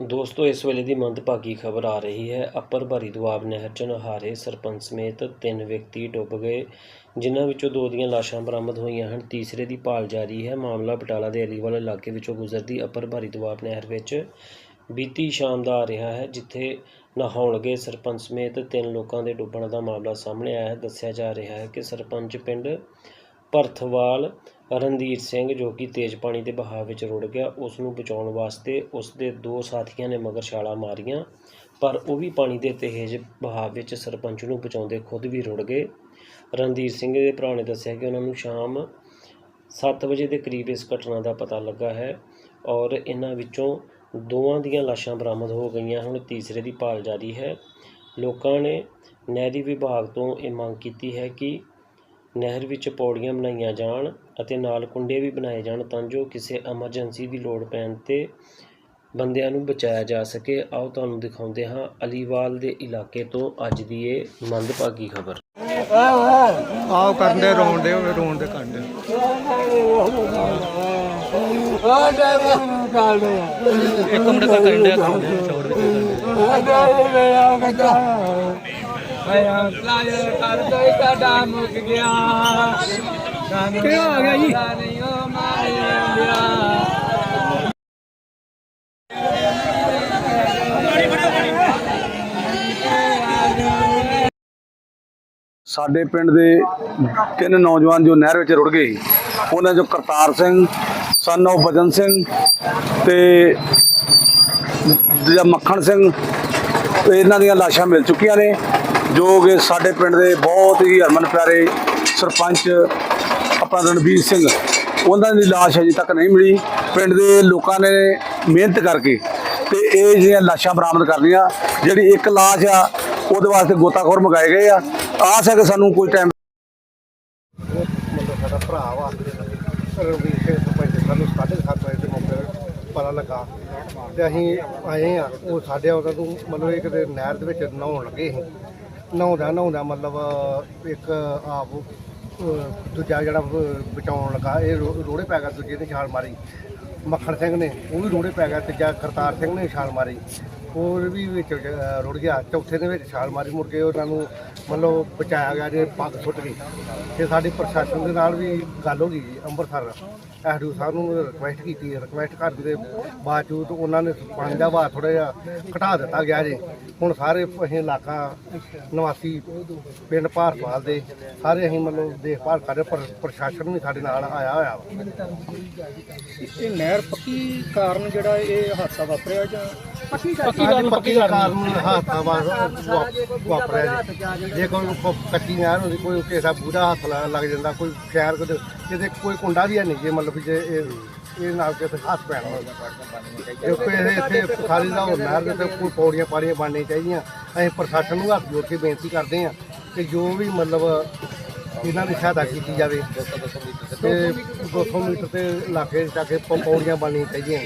ਦੋਸਤੋ, ਇਸ ਵੇਲੇ ਦੀ ਮੰਦਭਾਗੀ ਖਬਰ ਆ ਰਹੀ ਹੈ। ਅੱਪਰ ਭਾਰੀ ਦੁਆਬ ਨਹਿਰ 'ਚ ਨਹਾਰੇ ਸਰਪੰਚ ਸਮੇਤ ਤਿੰਨ ਵਿਅਕਤੀ ਡੁੱਬ ਗਏ, ਜਿਨ੍ਹਾਂ ਵਿੱਚੋਂ ਦੋ ਦੀਆਂ ਲਾਸ਼ਾਂ ਬਰਾਮਦ ਹੋਈਆਂ ਹਨ। ਤੀਸਰੇ ਦੀ ਭਾਲ ਜਾਰੀ ਹੈ। ਮਾਮਲਾ ਬਟਾਲਾ ਦੇ ਅਲੀਵਾਲ ਇਲਾਕੇ ਵਿੱਚੋਂ ਗੁਜ਼ਰਦੀ ਅੱਪਰ ਭਾਰੀ ਦੁਆਬ ਨਹਿਰ ਵਿੱਚ ਬੀਤੀ ਸ਼ਾਮ ਦਾ ਆ ਰਿਹਾ ਹੈ, ਜਿੱਥੇ ਨਹਾਉਣ ਗਏ ਸਰਪੰਚ ਸਮੇਤ ਤਿੰਨ ਲੋਕਾਂ ਦੇ ਡੁੱਬਣ ਦਾ ਮਾਮਲਾ ਸਾਹਮਣੇ ਆਇਆ ਹੈ। ਦੱਸਿਆ ਜਾ ਰਿਹਾ ਹੈ ਕਿ ਸਰਪੰਚ ਪਿੰਡ ਭਰਥਵਾਲ ਰਣਧੀਰ ਸਿੰਘ ਜੋ ਕਿ ਤੇਜ਼ ਪਾਣੀ ਦੇ ਬਹਾਵ ਵਿੱਚ ਰੁੜ ਗਿਆ ਉਸ ਨੂੰ ਬਚਾਉਣ ਵਾਸਤੇ ਉਸ ਦੇ ਦੋ ਸਾਥੀਆਂ ਨੇ ਮਗਰ ਛਾਲਾਂ ਮਾਰੀਆਂ, ਪਰ ਉਹ ਵੀ ਪਾਣੀ ਦੇ ਤੇਜ਼ ਬਹਾਵ ਵਿੱਚ ਸਰਪੰਚ ਨੂੰ ਬਚਾਉਂਦੇ ਖੁਦ ਵੀ ਰੁੜ ਗਏ। ਰਣਧੀਰ ਸਿੰਘ ਦੇ ਭਰਾ ਨੇ ਦੱਸਿਆ ਕਿ ਉਹਨਾਂ ਨੂੰ ਸ਼ਾਮ 7 ਵਜੇ ਦੇ ਕਰੀਬ ਇਸ ਘਟਨਾ ਦਾ ਪਤਾ ਲੱਗਾ ਹੈ ਔਰ ਇਹਨਾਂ ਵਿੱਚੋਂ ਦੋਵਾਂ ਦੀਆਂ ਲਾਸ਼ਾਂ ਬਰਾਮਦ ਹੋ ਗਈਆਂ ਹੁਣ ਤੀਸਰੇ ਦੀ ਭਾਲ ਜਾਰੀ ਹੈ। ਲੋਕਾਂ ਨੇ ਨਹਿਰੀ ਵਿਭਾਗ ਤੋਂ ਇਹ ਮੰਗ ਕੀਤੀ ਹੈ ਕਿ ਨਹਿਰ ਵਿੱਚ ਪੌੜੀਆਂ ਬਣਾਈਆਂ ਜਾਣ ਅਤੇ ਨਾਲ ਕੁੰਡੇ ਵੀ ਬਣਾਏ ਜਾਣ ਤਾਂ ਜੋ ਕਿਸੇ ਐਮਰਜੈਂਸੀ ਦੀ ਲੋੜ ਪੈਣ ਤੇ ਬੰਦਿਆਂ ਨੂੰ ਬਚਾਇਆ ਜਾ ਸਕੇ। ਆਓ ਤੁਹਾਨੂੰ ਦਿਖਾਉਂਦੇ ਹਾਂ ਅਲੀਵਾਲ ਦੇ ਇਲਾਕੇ ਤੋਂ ਅੱਜ ਦੀ ਇਹ ਮੰਦਭਾਗੀ ਖਬਰ। ਆਓ ਕਰਦੇ ਰੋਣ ਹੋਵੇ ਰੋਣ ਦੇ ਇੱਕ ਮਿੰਟ ਤੱਕ ਕੰਡੇ ਛੋੜ ਦੇ ਕੀ ਆ ਗਿਆ ਜੀ? ਸਾਡੇ ਪਿੰਡ ਦੇ ਤਿੰਨ ਨੌਜਵਾਨ ਜੋ ਨਹਿਰ ਵਿੱਚ ਰੁੜ ਗਏ ਉਹਨਾਂ ਚੋਂ ਕਰਤਾਰ ਸਿੰਘ ਸਨ of ਬਜਨ ਸਿੰਘ ਤੇ ਦੂਜਾ ਮੱਖਣ ਸਿੰਘ ਇਹਨਾਂ ਦੀਆਂ ਲਾਸ਼ਾਂ ਮਿਲ ਚੁੱਕੀਆਂ ਨੇ। ਜੋ ਕਿ ਸਾਡੇ ਪਿੰਡ ਦੇ ਬਹੁਤ ਹੀ ਹਰਮਨ ਪਿਆਰੇ ਸਰਪੰਚ ਆਪਣਾ ਰਣਵੀਰ ਸਿੰਘ, ਉਹਨਾਂ ਦੀ ਲਾਸ਼ ਅਜੇ ਤੱਕ ਨਹੀਂ ਮਿਲੀ। ਪਿੰਡ ਦੇ ਲੋਕਾਂ ਨੇ ਮਿਹਨਤ ਕਰਕੇ ਤੇ ਇਹ ਜਿਹੜੀਆਂ ਲਾਸ਼ਾਂ ਬਰਾਮਦ ਕਰਨੀਆਂ, ਜਿਹੜੀ ਇੱਕ ਲਾਸ਼ ਆ, ਉਹਦੇ ਵਾਸਤੇ ਗੋਤਾਖੋਰ ਮੰਗਾਏ ਗਏ ਆ। ਆਸ ਹੈ ਕਿ ਸਾਨੂੰ ਕੋਈ ਟਾਈਮ ਸਾਡਾ ਭਰਾ ਵਾ ਰਣਵੀਰ ਸਿੰਘ ਸਰਪੰਚ ਸਾਨੂੰ ਸਾਢੇ ਕੁ ਸੱਤ ਮੌਕੇ ਪਤਾ ਲੱਗਾ ਤੇ ਅਸੀਂ ਆਏ ਆ, ਉਹ ਸਾਡੇ ਉਹਨਾਂ ਤੋਂ ਮਤਲਬ ਇਹ ਨਹਿਰ ਦੇ ਵਿੱਚ ਨਹਾਉਣ ਲੱਗੇ ਸੀ। ਨਹਾਉਂਦਾ ਨਹਾਉਂਦਾ ਮਤਲਬ ਇੱਕ ਆਪ ਅਹ, ਦੂਜਾ ਜਿਹੜਾ ਅਹ, ਬਚਾਉਣ ਲੱਗਾ ਇਹ ਰੋ- ਰੋੜੇ ਪੈ ਗਿਆ ਦੂਜੇ ਨੇ ਛਾਲ ਮਾਰੀ। ਮੱਖਣ ਸਿੰਘ ਨੇ ਉਹ ਵੀ ਰੋੜੇ ਪੈ ਗਿਆ ਤੀਜਾ ਕਰਤਾਰ ਸਿੰਘ ਨੇ ਛਾਲ ਮਾਰੀ। ਹੋਰ ਵੀ ਵਿੱਚ ਅਹ, ਰੁੜ ਗਿਆ। ਚੌਥੇ ਦੇ ਵਿੱਚ ਛਾਲ ਮਾਰੀ ਮੁੜ ਕੇ ਉਹਨਾਂ ਨੂੰ ਮਤਲਬ ਬਚਾਇਆ ਗਿਆ ਜੇ ਪੱਗ ਸੁੱਟ ਗਈ ਤੇ ਸਾਡੀ ਪ੍ਰਸ਼ਾਸਨ ਦੇ ਨਾਲ ਵੀ ਗੱਲ ਹੋ ਗਈ ਜੀ ਅੰਮ੍ਰਿਤਸਰ। ਐਸਡੀਓ ਸਾਹਿਬ ਨੂੰ ਰਿਕੁਐਸਟ ਕੀਤੀ ਰਿਕੁਐਸਟ ਕਰਨ ਦੇ ਬਾਵਜੂਦ ਉਹਨਾਂ ਨੇ ਪਾਣੀ ਦਾ ਵਹਾਅ ਥੋੜਾ ਜਿਹਾ ਘਟਾ ਦਿੱਤਾ ਗਿਆ ਜੇ। ਹੁਣ ਸਾਰੇ ਅਸੀਂ ਇਲਾਕਾ ਨਿਵਾਸੀ ਪਿੰਡ ਭਾਰਤਵਾਲ ਦੇ ਸਾਰੇ ਅਸੀਂ ਮਤਲਬ ਦੇਖਭਾਲ ਕਰ ਰਹੇ ਪਰ ਪ੍ਰਸ਼ਾਸਨ ਵੀ ਸਾਡੇ ਨਾਲ ਆਇਆ ਹੋਇਆ ਵਾ। ਇਹ ਨਹਿਰ ਪੱਕੀ ਕਾਰਨ ਜਿਹੜਾ ਇਹ ਹਾਦਸਾ ਵਾਪਰਿਆ ਜਾਂ ਪੱਕੀ ਕਾਰਨ ਪੱਕੀ ਕਾਰਨ ਹਾਥਾ ਵਾਪਰਿਆ ਜੀ ਜੇ। ਕੋਈ ਕ- ਕੱਚੀ ਨਹਿਰ ਹੁੰਦੀ ਕੋਈ ਕਿਸੇ ਦਾ ਬੂੜਾ ਹੱਥ ਲਾ- ਲੱਗ ਜਾਂਦਾ ਕੋਈ ਖੈਰ ਕਿਤੇ ਕਿਤੇ ਕੋਈ ਕੁੰਡਾ ਵੀ ਹੈ ਨਹੀਂ ਜੇ ਮਤਲਬ ਵੀ ਜੇ ਇਹ ਇਹ ਨਾਲ ਕਿਤੇ ਹੱਥ ਪੈਣਾ ਜੇ ਕੋਈ ਇਹ ਇੱਥੇ ਸਾਰੀ ਦਾ ਹੋਰ ਨਹਿਰ ਦੇ ਤੇ ਕੋਈ ਪੌੜੀਆਂ ਪਾੜੀਆਂ ਬਣਨੀਆਂ ਚਾਹੀਦੀਆਂ ਅਸੀਂ ਪ੍ਰਸ਼ਾਸਨ ਨੂੰ ਹੱਥ ਜੋੜ ਕੇ ਬੇਨਤੀ ਕਰਦੇ ਹਾਂ ਕਿ ਜੋ ਵੀ ਮਤਲਬ ਇਹਨਾਂ ਦੀ ਸਹਾਇਤਾ ਕੀਤੀ ਜਾਵੇ ਤੇ 200 ਮੀਟਰ ਤੇ ਇਲਾਕੇ ਚ ਜਾ ਕੇ ਪੌੜੀਆਂ ਬਣਨੀਆਂ ਚਾਹੀਦੀਆਂ।